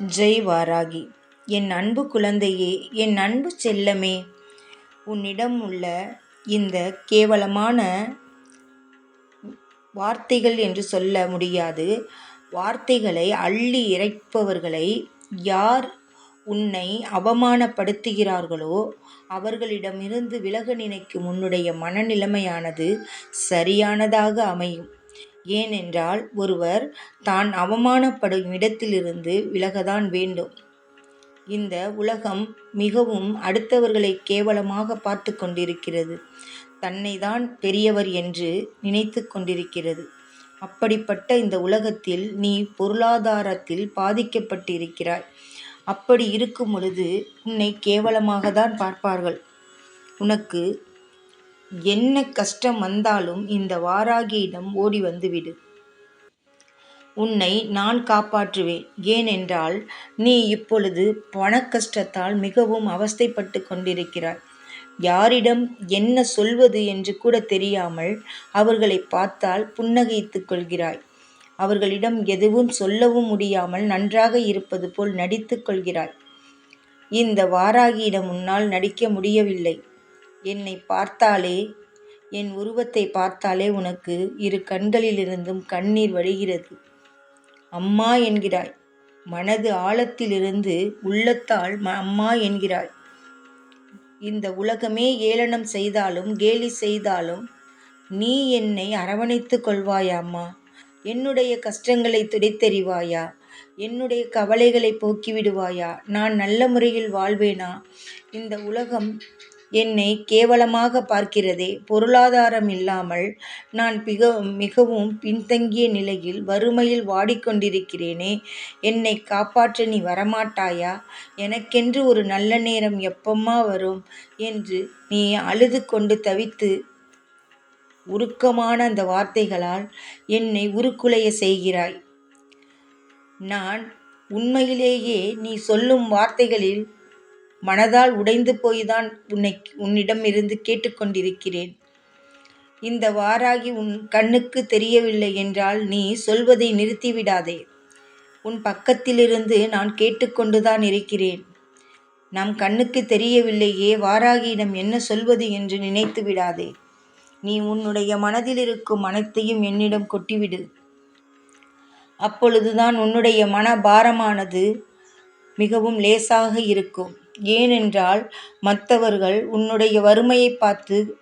ஜெய் வாராகி என் அன்பு குழந்தையே என் அன்பு செல்லமே. உன்னிடம் உள்ள இந்த கேவலமான வார்த்தைகள் என்று சொல்ல முடியாது. வார்த்தைகளை அள்ளி இறைப்பவர்களை யார் உன்னை அவமானப்படுத்துகிறார்களோ அவர்களிடமிருந்து விலக நினைக்கும் உன்னுடைய மனநிலைமையானது சரியானதாக அமையும். ஏனென்றால் ஒருவர் தான் அவமானப்படும் இடத்திலிருந்து விலகதான் வேண்டும். இந்த உலகம் மிகவும் அடுத்தவர்களை கேவலமாக பார்த்து கொண்டிருக்கிறது. தன்னை தான் பெரியவர் என்று நினைத்து கொண்டிருக்கிறது. அப்படிப்பட்ட இந்த உலகத்தில் நீ பொருளாதாரத்தில் பாதிக்கப்பட்டிருக்கிறாய். அப்படி இருக்கும் பொழுது உன்னை கேவலமாக தான் பார்ப்பார்கள். உனக்கு என்ன கஷ்டம் வந்தாலும் இந்த வாராகியிடம் ஓடி வந்துவிடு. உன்னை நான் காப்பாற்றுவேன். ஏனென்றால் நீ இப்பொழுது பண கஷ்டத்தால் மிகவும் அவஸ்தைப்பட்டு கொண்டிருக்கிறாய். யாரிடம் என்ன சொல்வது என்று கூட தெரியாமல் அவர்களை பார்த்தால் புன்னகைத்துக் கொள்கிறாய். அவர்களிடம் எதுவும் சொல்லவும் முடியாமல் நன்றாக இருப்பது போல் நடித்துக் கொள்கிறாய். இந்த வாராகியிடம் உன்னால் நடிக்க முடியவில்லை. என்னை பார்த்தாலே என் உருவத்தை பார்த்தாலே உனக்கு இரு கண்களிலிருந்தும் கண்ணீர் வழிகிறது. அம்மா என்கிறாய். மனது ஆழத்திலிருந்து உள்ளத்தால் அம்மா என்கிறாய். இந்த உலகமே ஏளனம் செய்தாலும் கேலி செய்தாலும் நீ என்னை அரவணைத்து கொள்வாயா அம்மா? என்னுடைய கஷ்டங்களை துடைத்தெறிவாயா? என்னுடைய கவலைகளை போக்கிவிடுவாயா? நான் நல்ல முறையில் வாழ்வேனா? இந்த உலகம் என்னை கேவலமாக பார்க்கிறதே பொருளாதாரம் இல்லாமல் நான் மிக மிகவும் பின்தங்கிய நிலையில் வறுமையில் வாடிக்கொண்டிருக்கிறேனே. என்னை காப்பாற்ற நீ வரமாட்டாயா? எனக்கென்று ஒரு நல்ல நேரம் எப்பம்மா வரும்? என்று நீ அழுது கொண்டு தவித்து உருக்கமான அந்த வார்த்தைகளால் என்னை உருக்குலைய செய்கிறாய். நான் உண்மையிலேயே நீ சொல்லும் வார்த்தைகளில் மனதால் உடைந்து போய்தான் உன்னை உன்னிடமிருந்து கேட்டுக்கொண்டிருக்கிறேன். இந்த வாராகி உன் கண்ணுக்கு தெரியவில்லை என்றால் நீ சொல்வதை நிறுத்திவிடாதே. உன் பக்கத்திலிருந்து நான் கேட்டுக்கொண்டுதான் இருக்கிறேன். நம் கண்ணுக்கு தெரியவில்லையே வாராகியிடம் என்ன சொல்வது என்று நினைத்து விடாதே நீ உன்னுடைய மனதில் இருக்கும் அனைத்தையும் என்னிடம் கொட்டிவிடு. அப்பொழுதுதான் உன்னுடைய மன பாரமானது மிகவும் லேசாக இருக்கும். ஏனென்றால் மற்றவர்கள் உன்னுடைய வறுமையை பார்த்து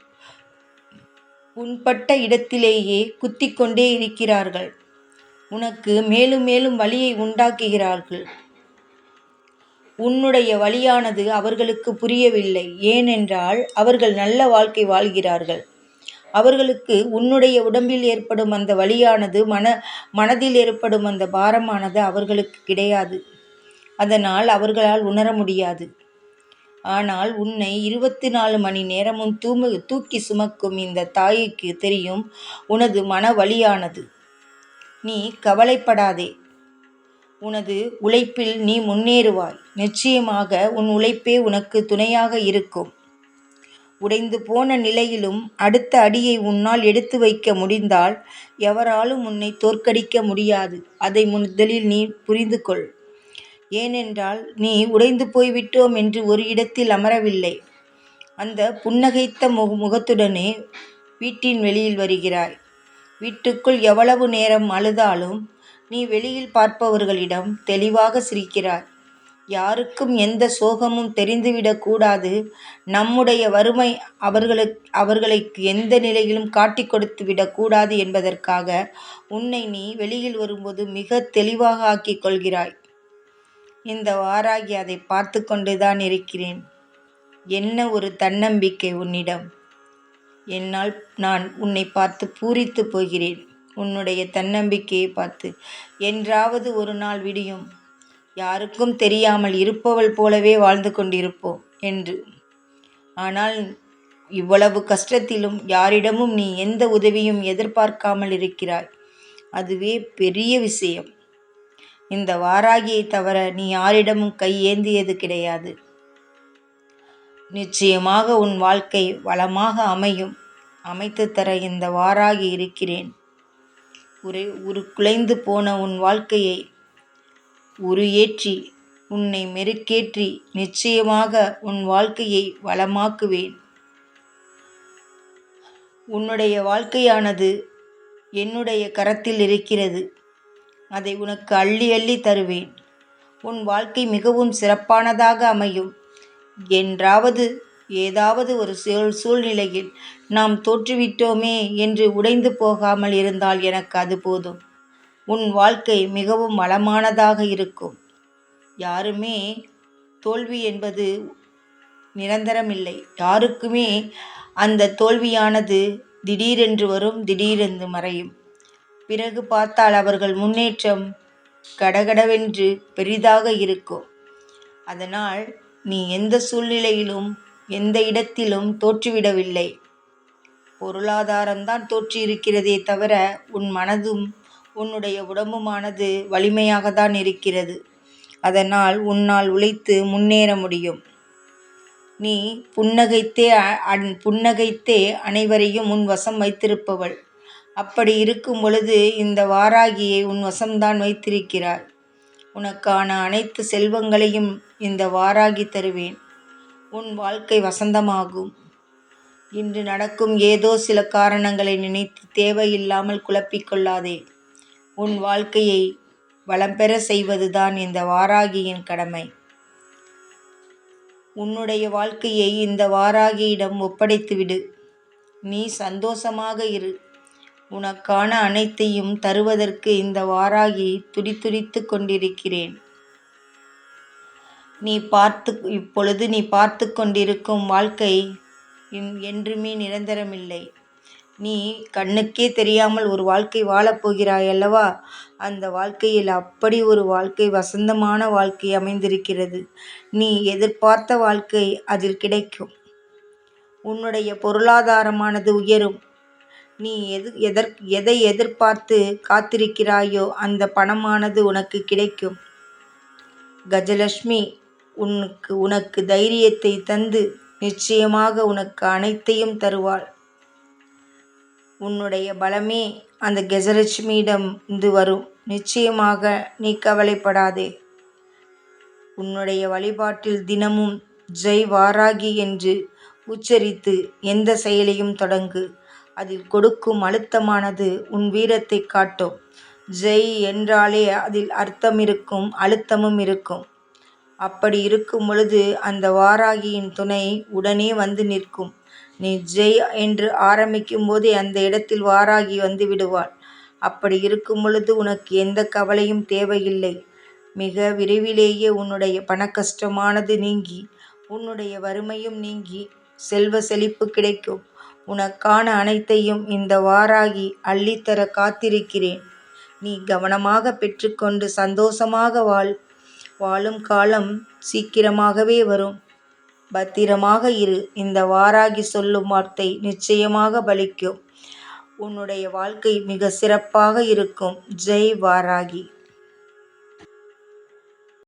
உன்பட்ட இடத்திலேயே குத்திக் கொண்டே இருக்கிறார்கள். உனக்கு மேலும் மேலும் வழியை உண்டாக்குகிறார்கள். உன்னுடைய வழியானது அவர்களுக்கு புரியவில்லை. ஏனென்றால் அவர்கள் நல்ல வாழ்க்கை வாழ்கிறார்கள். அவர்களுக்கு உன்னுடைய உடம்பில் ஏற்படும் அந்த வழியானது மன மனதில் ஏற்படும் அந்த பாரமானது அவர்களுக்கு கிடையாது. அதனால் அவர்களால் உணர முடியாது. ஆனால் உன்னை இருபத்தி நாலு மணி நேரமும் தூமு தூக்கி சுமக்கும் இந்த தாய்க்கு தெரியும் உனது மன வழியானது நீ கவலைப்படாதே. உனது உழைப்பில் நீ முன்னேறுவாய். நிச்சயமாக உன் உழைப்பே உனக்கு துணையாக இருக்கும். உடைந்து போன நிலையிலும் அடுத்த அடியை உன்னால் எடுத்து வைக்க முடிந்தால் எவராலும் உன்னை தோற்கடிக்க முடியாது. அதை முதலில் நீ புரிந்து கொள் ஏனென்றால் நீ உடைந்து போய்விட்டோம் என்று ஒரு இடத்தில் அமரவில்லை. அந்த புன்னகைத்த முக முகத்துடனே வீட்டின் வெளியில் வருகிறாய். வீட்டுக்குள் எவ்வளவு நேரம் அழுதாலும் நீ வெளியில் பார்ப்பவர்களிடம் தெளிவாக சிரிக்கிறாய். யாருக்கும் எந்த சோகமும் தெரிந்துவிடக்கூடாது நம்முடைய வறுமை அவர்களுக்கு அவர்களுக்கு எந்த நிலையிலும் காட்டி கொடுத்து விடக்கூடாது என்பதற்காக உன்னை நீ வெளியில் வரும்போது மிக தெளிவாக ஆக்கிக் கொள்கிறாய். இந்த வாராகி அதை பார்த்து கொண்டுதான் இருக்கிறேன். என்ன ஒரு தன்னம்பிக்கை உன்னிடம்? என்னால் நான் உன்னை பார்த்து பூரித்து போகிறேன். உன்னுடைய தன்னம்பிக்கையை பார்த்து என்றாவது ஒரு நாள் விடியும். யாருக்கும் தெரியாமல் இருப்பவள் போலவே வாழ்ந்து கொண்டிருப்போம் என்று. ஆனால் இவ்வளவு கஷ்டத்திலும் யாரிடமும் நீ எந்த உதவியும் எதிர்பார்க்காமல் இருக்கிறாய். அதுவே பெரிய விஷயம். இந்த வாராகியை தவிர நீ யாரிடமும் கை ஏந்தியது கிடையாது. நிச்சயமாக உன் வாழ்க்கை வளமாக அமையும். அமைத்து தர இந்த வாராகி இருக்கிறேன். ஒரு ஒரு குலைந்து போன உன் வாழ்க்கையை உரு ஏற்றி உன்னை மெருக்கேற்றி நிச்சயமாக உன் வாழ்க்கையை வளமாக்குவேன். உன்னுடைய வாழ்க்கையானது என்னுடைய கரத்தில் இருக்கிறது. அதை உனக்கு அள்ளி அள்ளி தருவேன். உன் வாழ்க்கை மிகவும் சிறப்பானதாக அமையும். என்றாவது ஏதாவது ஒரு சூழ் சூழ்நிலையில் நாம் தோற்றுவிட்டோமே என்று உடைந்து போகாமல் இருந்தால் எனக்கு அது போதும். உன் வாழ்க்கை மிகவும் வளமானதாக இருக்கும். யாருமே தோல்வி என்பது நிரந்தரமில்லை. யாருக்குமே அந்த தோல்வியானது திடீரென்று வரும் திடீரென்று மறையும். பிறகு பார்த்தால் அவர்கள் முன்னேற்றம் கடகடவென்று பெரிதாக இருக்கும். அதனால் நீ எந்த சூழ்நிலையிலும் எந்த இடத்திலும் தோற்றுவிடவில்லை. பொருளாதாரம்தான் தோற்றியிருக்கிறதே தவிர உன் மனதும் உன்னுடைய உடம்புமானது வலிமையாக தான் இருக்கிறது. அதனால் உன்னால் உழைத்து முன்னேற முடியும். நீ புன்னகைத்தே புன்னகைத்தே அனைவரையும் உன் வசம் வைத்திருப்பவள். அப்படி இருக்கும் பொழுது இந்த வாராகியை உன் வசம்தான் வைத்திருக்கிறாய் உனக்கான அனைத்து செல்வங்களையும் இந்த வாராகி தருவேன். உன் வாழ்க்கை வசந்தமாகும். இன்று நடக்கும் ஏதோ சில காரணங்களை நினைத்து தேவையில்லாமல் குழப்பிக்கொள்ளாதே உன் வாழ்க்கையை வளம் பெற செய்வதுதான் இந்த வாராகியின் கடமை. உன்னுடைய வாழ்க்கையை இந்த வாராகியிடம் ஒப்படைத்துவிடு நீ சந்தோஷமாக இரு. உனக்கான அனைத்தையும் தருவதற்கு இந்த வாராகி துடிதுடித்து கொண்டிருக்கிறேன். நீ பார்த்து இப்பொழுது நீ பார்த்து கொண்டிருக்கும் வாழ்க்கை என்றுமே நிரந்தரமில்லை. நீ கண்ணுக்கே தெரியாமல் ஒரு வாழ்க்கை வாழப்போகிறாய் அல்லவா அந்த வாழ்க்கையில் அப்படி ஒரு வாழ்க்கை வசந்தமான வாழ்க்கை அமைந்திருக்கிறது. நீ எதிர்பார்த்த வாழ்க்கை அதில் கிடைக்கும். உன்னுடைய பொருளாதாரமானது உயரும். நீ எது எதற் எதை எதிர்பார்த்து காத்திருக்கிறாயோ அந்த பணமானது உனக்கு கிடைக்கும். கஜலட்சுமி உனக்கு உனக்கு தைரியத்தை தந்து நிச்சயமாக உனக்கு அனைத்தையும் தருவாள். உன்னுடைய பலமே அந்த கஜலட்சுமியிடம் இருந்து வரும். நிச்சயமாக நீ கவலைப்படாதே. உன்னுடைய வழிபாட்டில் தினமும் ஜெய் வாராகி என்று உச்சரித்து எந்த செயலையும் தொடங்கு. அதில் கொடுக்கும் அழுத்தமானது உன் வீரத்தை காட்டும். ஜெய் என்றாலே அதில் அர்த்தம் இருக்கும் அழுத்தமும் இருக்கும். அப்படி இருக்கும் பொழுது அந்த வாராகியின் துணை உடனே வந்து நிற்கும். நீ ஜெய் என்று ஆரம்பிக்கும் போதே அந்த இடத்தில் வாராகி வந்து விடுவாள். அப்படி இருக்கும் பொழுது உனக்கு எந்த கவலையும் தேவையில்லை. மிக விரைவிலேயே உன்னுடைய பணக்கஷ்டமானது நீங்கி உன்னுடைய வறுமையும் நீங்கி செல்வ செழிப்பு கிடைக்கும். உனக்கான அனைத்தையும் இந்த வாராகி அள்ளித்தர காத்திருக்கிறேன். நீ கவனமாக பெற்றுக்கொண்டு சந்தோஷமாக வாழ். வாழும் காலம் சீக்கிரமாகவே வரும். பத்திரமாக இரு. இந்த வாராகி சொல்லும் வார்த்தை நிச்சயமாக பலிக்கும். உன்னுடைய வாழ்க்கை மிக சிறப்பாக இருக்கும். ஜெய் வாராகி.